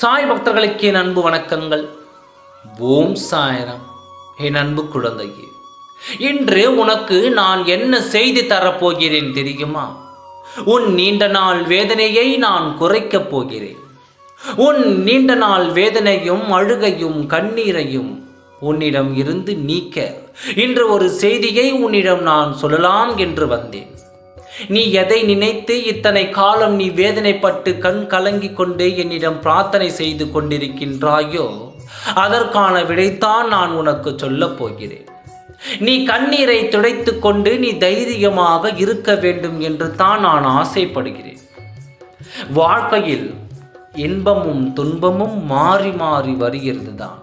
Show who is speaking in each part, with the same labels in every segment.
Speaker 1: சாய் பக்தர்களுக்கு என் அன்பு வணக்கங்கள். ஓம் சாயரம். என் அன்பு குழந்தையே இன்று உனக்கு நான் என்ன செய்தி தரப்போகிறேன் தெரியுமா? உன் நீண்ட நாள் வேதனையை நான் குறைக்கப் போகிறேன். உன் நீண்ட நாள் வேதனையும் அழுகையும் கண்ணீரையும் உன்னிடம் இருந்து நீக்க இன்று ஒரு செய்தியை உன்னிடம் நான் சொல்லலாம் என்று வந்தேன். நீ எதை நினைத்து இத்தனை காலம் நீ வேதனைப்பட்டு கண் கலங்கி கொண்டு என்னிடம் பிரார்த்தனை செய்து கொண்டிருக்கின்றாயோ? அதற்கான விடைத்தான் நான் உனக்கு சொல்லப் போகிறேன். நீ கண்ணீரை துடைத்து கொண்டு நீ தைரியமாக இருக்க வேண்டும் என்று தான் நான் ஆசைப்படுகிறேன். வாழ்க்கையில் இன்பமும் துன்பமும் மாறி மாறி வருகிறது தான்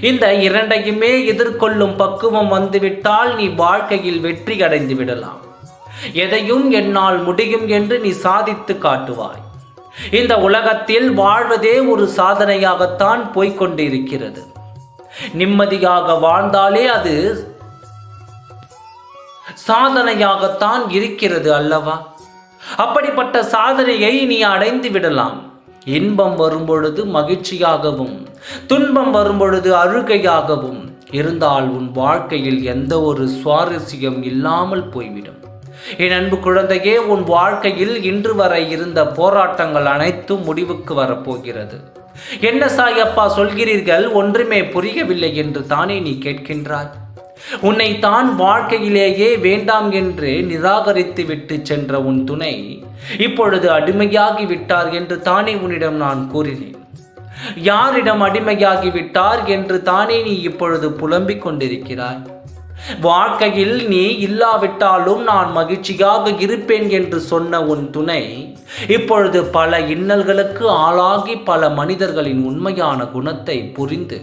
Speaker 1: இந்த இரண்டையுமே எதிர்கொள்ளும் பக்குவம் வந்துவிட்டால் நீ வாழ்க்கையில் வெற்றி அடைந்து விடலாம். எதையும் என்னால் முடியும் என்று நீ சாதித்து காட்டுவாய். இந்த உலகத்தில் வாழ்வதே ஒரு சாதனையாகத்தான் போய்கொண்டிருக்கிறது நிம்மதியாக வாழ்ந்தாலே அது சாதனையாகத்தான் இருக்கிறது அல்லவா? அப்படிப்பட்ட சாதனையை நீ அடைந்து விடலாம். இன்பம் வரும்பொழுது மகிழ்ச்சியாகவும் துன்பம் வரும்பொழுது அழுகையாகவும் இருந்தால் உன் வாழ்க்கையில் எந்த ஒரு சுவாரஸ்யம் இல்லாமல் போய்விடும். என் அன்பு குழந்தையே உன் வாழ்க்கையில் இன்று வரை இருந்த போராட்டங்கள் அனைத்தும் முடிவுக்கு வரப்போகிறது. என்ன சாயப்பா சொல்கிறீர்கள்? ஒன்றுமே புரியவில்லை என்று தானே நீ கேட்கின்றாய். உன்னை தான் வாழ்க்கையிலேயே வேண்டாம் என்று நிராகரித்து விட்டு சென்ற உன் துணை இப்பொழுது அடிமையாகி விட்டார் என்று தானே உன்னிடம் நான் கூறினேன். யாரிடம் அடிமையாகி விட்டார் என்று தானே நீ இப்பொழுது புலம்பிக் கொண்டிருக்கிறாய்? வாழ்க்கையில் நீ இல்லாவிட்டாலும் நான் மகிழ்ச்சியாக இருப்பேன் என்று சொன்ன உன் துணை இப்பொழுது பல இன்னல்களுக்கு ஆளாகி பல மனிதர்களின் உண்மையான குணத்தை புரிந்து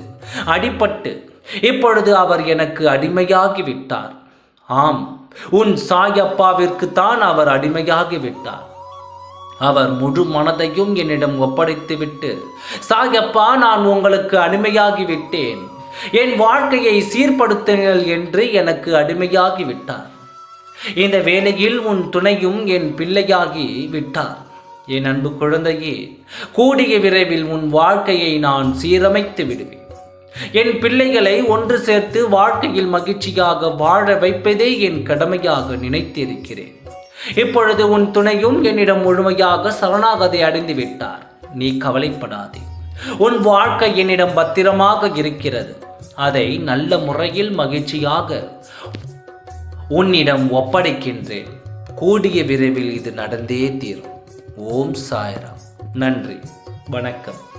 Speaker 1: அடிபட்டு இப்பொழுது அவர் எனக்கு அடிமையாகி விட்டார் ஆம் உன் சாயப்பாவிற்கு தான் அவர் அடிமையாகி விட்டார் அவர் முழு மனதையும் என்னிடம் ஒப்படைத்துவிட்டு சாயப்பா நான் உங்களுக்கு அடிமையாகி விட்டேன் என் வாழ்க்கையை சீர்படுத்துங்கள் என்று எனக்கு அடிமையாகி விட்டார் இந்த வேலையில் உன் துணையும் என் பிள்ளையாகி விட்டார். என் அன்பு குழந்தையே கூடிய விரைவில் உன் வாழ்க்கையை நான் சீரமைத்து விடுவேன். என் பிள்ளைகளை ஒன்று சேர்த்து வாழ்க்கையில் மகிழ்ச்சியாக வாழ வைப்பதே என் கடமையாக நினைத்திருக்கிறேன். இப்பொழுது உன் துணையும் என்னிடம் முழுமையாக சரணாகதை அடைந்து விட்டார் நீ கவலைப்படாதே. உன் வாழ்க்கை என்னிடம் பத்திரமாக இருக்கிறது. அதை நல்ல முறையில் மகிழ்ச்சியாக உன்னிடம் ஒப்படைக்கின்றேன். கூடிய விரைவில் இது நடந்தே தீரும். ஓம் சாய்ராம். நன்றி. வணக்கம்.